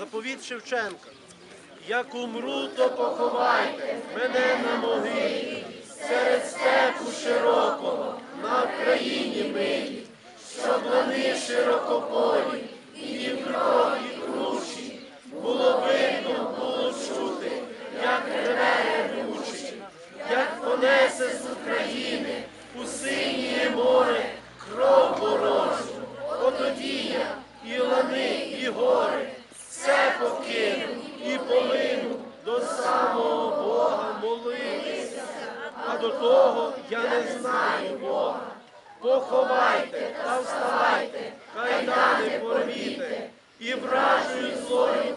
Заповіт Шевченка. Як умру, то поховайте мене на могилі, серед степу широкого, на Україні милі, щоб вони широкополі, і діброві кручі, було видно, було чути, як реве ревучий, як понесе з України покину і полину до самого Бога молитися. А до того я не знаю Бога. Поховайте та вставайте, кайдани порвіте, і вражою злою